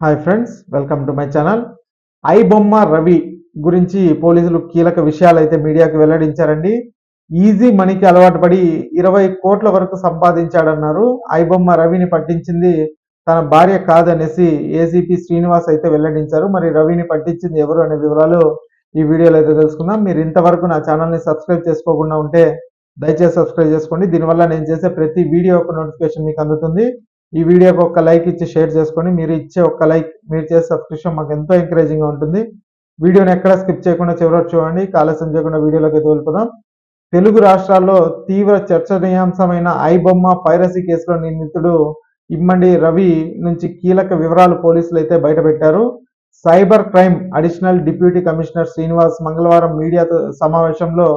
Hi friends welcome to my channel I Bomma Ravi గురించి పోలీసులు కీలక విషయాలు అయితే మీడియాకు వెల్లడించారండి. ఈజీ మనీకి అలవాటు పడి ఇరవై కోట్ల వరకు సంపాదించాడన్నారు. ఐ బొమ్మ రవిని పట్టించింది తన భార్య కాదనేసి ఏసీపీ శ్రీనివాస్ అయితే వెల్లడించారు. మరి రవిని పట్టించింది ఎవరు అనే వివరాలు ఈ వీడియోలో అయితే తెలుసుకుందాం. మీరు ఇంతవరకు నా ఛానల్ని సబ్స్క్రైబ్ చేసుకోకుండా ఉంటే దయచేసి సబ్స్క్రైబ్ చేసుకోండి. దీనివల్ల నేను చేసే ప్రతి వీడియో యొక్క నోటిఫికేషన్ మీకు అందుతుంది. ఈ వీడియోకి ఒక లైక్ ఇచ్చి షేర్ చేసుకోండి మీరు ఇచ్చే ఒక్క లైక్ మీరు చేసే సబ్స్క్రిప్షన్ మాకు ఎంతో ఎంకరేజింగ్గా ఉంటుంది. వీడియోని ఎక్కడ స్కిప్ చేయకుండా చివరి చూడండి. ఆలస్యం చేయకుండా వీడియోలోకి అయితే వెళ్ళిపోదాం తెలుగు రాష్ట్రాల్లో తీవ్ర చర్చనీయాంశమైన ఐ బొమ్మ పైరసీ కేసులో నిందితుడు ఇమ్మండి రవి నుంచి కీలక వివరాలు పోలీసులు అయితే బయటపెట్టారు. Cyber crime additional deputy commissioner Srinivas మంగళవారం మీడియాతో సమావేశంలో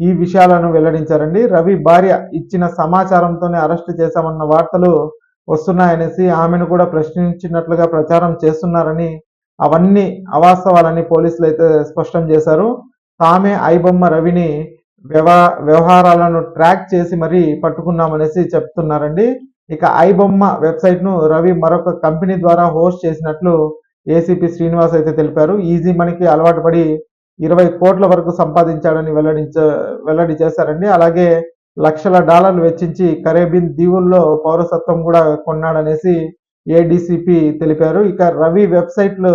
ఈ విషయాలను వెల్లడించారండి. రవి భార్య ఇచ్చిన సమాచారంతోనే అరెస్టు చేశామన్న వార్తలు వస్తున్నాయనేసి ఆమెను కూడా ప్రశ్నించినట్లుగా ప్రచారం చేస్తున్నారని అవన్నీ అవాస్తవాలని పోలీసులు అయితే స్పష్టం చేశారు. తామే ఐబొమ్మ రవిని వ్యవ వ్యవహారాలను ట్రాక్ చేసి మరీ పట్టుకున్నామనేసి చెప్తున్నారండి. ఇక ఐబొమ్మ వెబ్సైట్ను రవి మరొక కంపెనీ ద్వారా హోస్ట్ చేసినట్లు ఏసీపీ శ్రీనివాస్ అయితే తెలిపారు. ఈజీ మనీకి అలవాటు పడి ఇరవై కోట్ల వరకు సంపాదించాడని వెల్లడించ వెల్లడి చేశారండి. అలాగే లక్షల డాలర్లు వెచ్చించి కరేబియన్ దీవుల్లో పౌరసత్వం కూడా కొన్నాడనేసి ఏడీసీపీ తెలిపారు. ఇక రవి వెబ్సైట్లో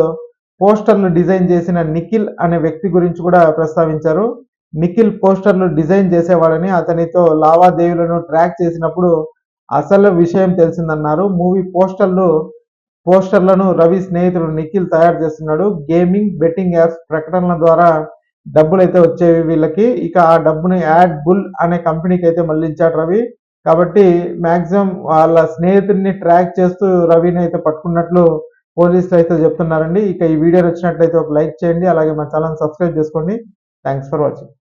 పోస్టర్లు డిజైన్ చేసిన నిఖిల్ అనే వ్యక్తి గురించి కూడా ప్రస్తావించారు. నిఖిల్ పోస్టర్లు డిజైన్ చేసేవాడని అతనితో లావాదేవీలను ట్రాక్ చేసినప్పుడు అసలు విషయం తెలిసిందన్నారు. మూవీ పోస్టర్లు పోస్టర్లను రవి స్నేహితుడు నిఖిల్ తయారు చేస్తున్నాడు. గేమింగ్ బెట్టింగ్ యాప్స్ ప్రకటనల ద్వారా డబ్బులు అయితే వచ్చేవి వీళ్ళకి. ఇక ఆ డబ్బుని యాడ్ బుల్ అనే కంపెనీకి అయితే మళ్ళించాడు రవి. కాబట్టి మ్యాక్సిమం వాళ్ళ స్నేహితుడిని ట్రాక్ చేస్తూ రవిని అయితే పట్టుకున్నట్లు పోలీసులు అయితే చెప్తున్నారండి. ఇక ఈ వీడియో నచ్చినట్లయితే ఒక లైక్ చేయండి. అలాగే మా ఛానల్ సబ్స్క్రైబ్ చేసుకోండి. Thanks for watching.